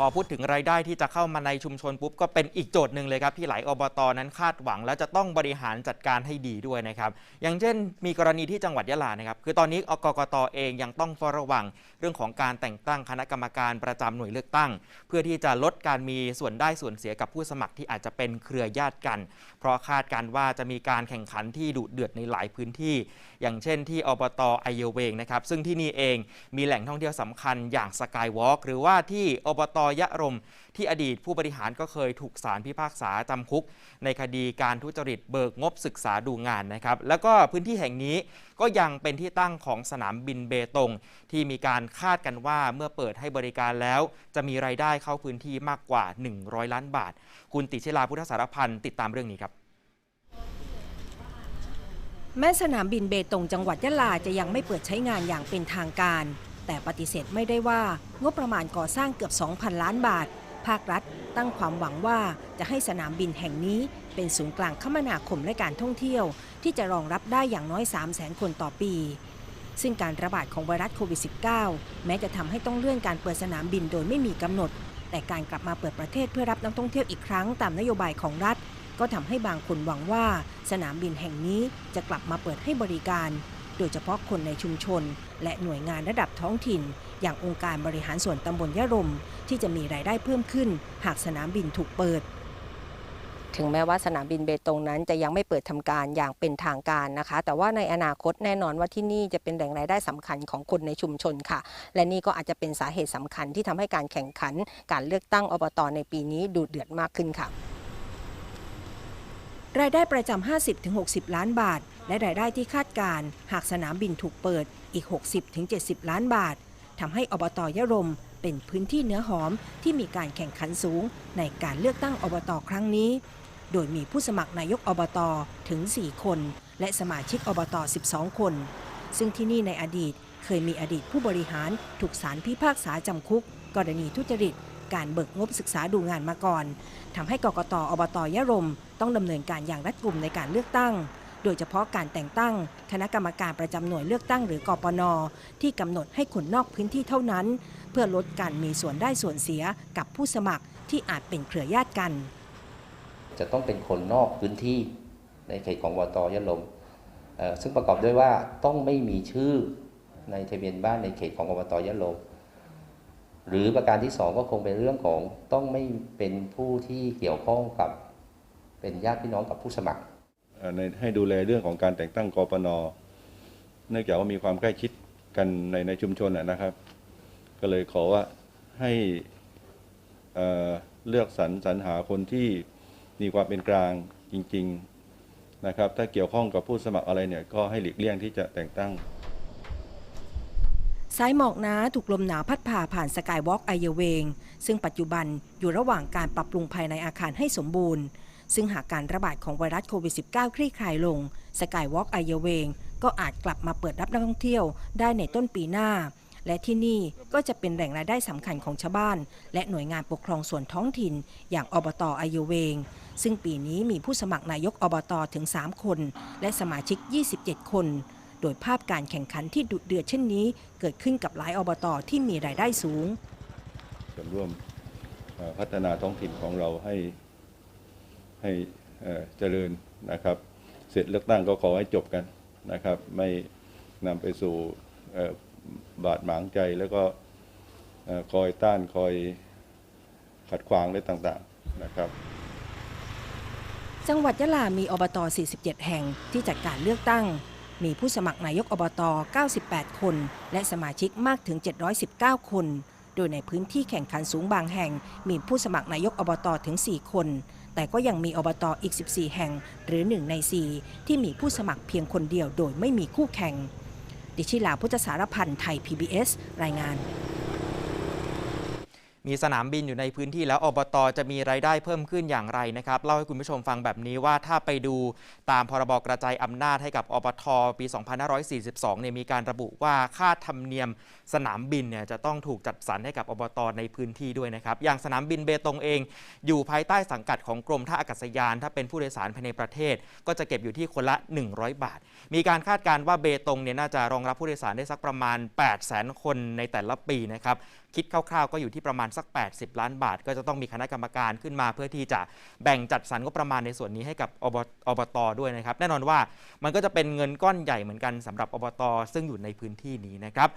พอพูดถึงรายได้ที่จะเข้ามาในชุมชนปุ๊บก็เป็นอีกโจทย์หนึ่งเลยครับที่หลายอบตนั้นคาดหวัง และจะต้องบริหารจัดการให้ดีด้วยนะครับอย่างเช่น มีกรณีที่จังหวัดยะลานะครับ คือตอนนี้อกกตเองยังต้องเฝ้าระวัง เรื่องของการแต่งตั้งคณะกรรมการประจำหน่วยเลือกตั้ง เพื่อที่จะลดการมีส่วนได้ส่วนเสียกับผู้สมัครที่อาจจะเป็นเครือญาติกัน เพราะคาดการว่าจะมีการแข่งขันที่ดุเดือดในหลายพื้นที่ อย่างเช่นที่อบตไอเยเวงนะครับซึ่งที่นี่เองมีแหล่งท่องเที่ยวสำคัญอย่างสกายวอล์กหรือว่าที่อบตยะรม ที่อดีตผู้บริหารก็เคยถูกศาลพิพากษาจำคุก ในคดีการทุจริตเบิกงบศึกษาดูงานนะครับ แล้วก็พื้นที่แห่งนี้ก็ยังเป็นที่ตั้งของสนามบินเบตง ที่มีการคาดกันว่าเมื่อเปิดให้บริการแล้ว จะมีรายได้เข้าพื้นที่มากกว่า 100 ล้านบาท คุณติชลาพุทธสารพันธ์ติดตามเรื่องนี้ครับแม้สนามบินเบตงจังหวัดยะลาจะยังไม่เปิดใช้งานอย่างเป็นทางการ แต่ปฏิเสธไม่ได้ว่างบประมาณก่อสร้างเกือบ 2,000 ล้านบาท ภาครัฐตั้งความหวังว่าจะให้สนามบินแห่งนี้เป็นศูนย์กลางคมนาคมและการท่องเที่ยว ที่จะรองรับได้อย่างน้อย 3 0 0แสนคนต่อปี ซึ่งการระบาดของไวรัสโควิด -19 แม้จะทำให้ต้องเลื่อนการเปิดสนามบินโดยไม่มีกำหนด แต่การกลับมาเปิดประเทศเพื่อรับนักท่องเที่ยวอีกครั้งตามนโยบายของรัฐ ก็ทำให้บางคนหวังว่า สนามบินแห่งนี้จะกลับมาเปิดให้บริการ โดยเฉพาะคนในชุมชน และหน่วยงานระดับท้องถิ่น อย่างองค์การบริหารส่วนตำบลยะรม ที่จะมีรายได้เพิ่มขึ้น หากสนามบินถูกเปิด ถึงแม้ว่าสนามบินเบตงนั้นจะยังไม่เปิดทำการอย่างเป็นทางการนะคะ แต่ว่าในอนาคตแน่นอนว่าที่นี่จะเป็นแหล่งรายได้สำคัญของคนในชุมชนค่ะ และนี่ก็อาจจะเป็นสาเหตุสำคัญที่ทำให้การแข่งขัน การเลือกตั้งอบตในปีนี้ดูเดือดมากขึ้นค่ะรายได้ประจำ 50-60 ล้านบาท และรายได้ที่คาดการหากสนามบินถูกเปิดอีก 60-70 ล้านบาททำให้อบตยะรมเป็นพื้นที่เนื้อหอมที่มีการแข่งขันสูงในการเลือกตั้งอบตครั้งนี้ โดยมีผู้สมัครนายกอบตถึง 4 คน และสมาชิกอบต 12 คน ซึ่งที่นี่ในอดีตเคยมีอดีตผู้บริหารถูกศาลพิพากษาจำคุก กรณีทุจริต การเบิกงบศึกษาดูงานมาก่อนทำให้กกตอบตยะรม ต้องดำเนินการอย่างรัดกุมในการเลือกตั้ง โดยเฉพาะการแต่งตั้ง คณะกรรมการประจำหน่วยเลือกตั้งหรือกปน ที่กำหนดให้คนนอกพื้นที่เท่านั้น เพื่อลดการมีส่วนได้ส่วนเสียกับผู้สมัครที่อาจเป็นเครือญาติกัน จะต้องเป็นคนนอกพื้นที่ในเขตของวตยะลมซึ่งประกอบด้วยว่าต้องไม่มีชื่อในทะเบียนบ้านในเขตของอบตยะลมหรือประการที่สองก็คงเป็นเรื่องของต้องไม่เป็นผู้ที่เกี่ยวข้องกับเป็นญาติพี่น้องกับผู้สมัคร ในให้ดูแลเรื่องของการแต่งตั้งกปนเนื่องจากว่ามีความใกล้ชิดกันในในชุมชนนะครับ ก็เลยขอว่าให้เลือกสรรสรรหาคนที่มีความเป็นกลางจริง ๆนะครับ ถ้าเกี่ยวข้องกับผู้สมัครอะไรเนี่ยก็ให้หลีกเลี่ยงที่จะแต่งตั้งสายหมอกหนาถูกลมหนาวพัดผ่าผ่านสกายวอล์กไอเยเวง ซึ่งปัจจุบันอยู่ระหว่างการปรับปรุงภายในอาคารให้สมบูรณ์ ซึ่งหากการระบาดของไวรัสโควิด -19 คลี่คลายลง สกายวอล์กไอเยเวง ก็อาจกลับมาเปิดรับนักท่องเที่ยวได้ในต้นปีหน้า และที่นี่ก็จะเป็นแหล่งรายได้สำคัญของชาวบ้าน และหน่วยงานปกครองส่วนท้องถิ่น อย่างอบตไอเยเวง ซึ่งปีนี้มีผู้สมัครนายกอบตถึง 3 คน และสมาชิก 27 คนโดยภาพการแข่งขันที่ดุเดือดเช่นนี้ เกิดขึ้นกับหลายอบตที่มีรายได้สูงส่วนร่วมพัฒนาท้องถิ่นของเราให้ ให้เจริญนะครับ เสร็จเลือกตั้งก็ขอให้จบกันนะครับ ไม่นำไปสู่บาดหมางใจแล้วก็คอยต้านคอยขัดขวางอะไรต่างๆนะครับ จังหวัดยะลามีอบต 47 แห่งที่จัดการเลือกตั้ง มีผู้สมัครนายกอบต 98 คน และสมาชิกมากถึง 719 คน โดยในพื้นที่แข่งขันสูงบางแห่ง มีผู้สมัครนายกอบตถึง 4 คน แต่ก็ยังมีอบตอีก 14 แห่ง หรือ 1 ใน 4 ที่มีผู้สมัครเพียงคนเดียวโดยไม่มีคู่แข่ง ดิชิลาพุทธสารพันธ์ไทย PBS รายงาน มีสนามบินอยู่ในพื้นที่แล้วอบตจะมีรายได้เพิ่มขึ้นอย่างไรนะครับเล่าให้คุณผู้ชมฟังแบบนี้ว่าถ้าไปดูตามพรบกระจายอำนาจให้กับอบทปี 2542เนี่ยมีการระบุว่าค่าธรรมเนียมสนามบินเนี่ยจะต้องถูกจัดสรรให้กับอบตในพื้นที่ด้วยนะครับอย่างสนามบินเบตงเอง อยู่ภายใต้สังกัดของกรมท่าอากาศยาน ถ้าเป็นผู้โดยสารภายในประเทศ ก็จะเก็บอยู่ที่คนละ 100 บาท มีการคาดการณ์ว่าเบตงเนี่ยน่าจะรองรับผู้โดยสารได้สักประมาณ 8 0 0 0 0 0 คนในแต่ละปีนะครับคิดคร่าวๆ ก็อยู่ที่ประมาณสัก 80 ล้านบาท ก็จะต้องมีคณะกรรมการขึ้นมา เพื่อที่จะแบ่งจัดสรรงบประมาณในส่วนนี้ให้กับอบอบตด้วยนะครับ แน่นอนว่ามันก็จะเป็นเงินก้อนใหญ่เหมือนกันสำหรับอบตซึ่งอยู่ในพื้นที่นี้นะครับ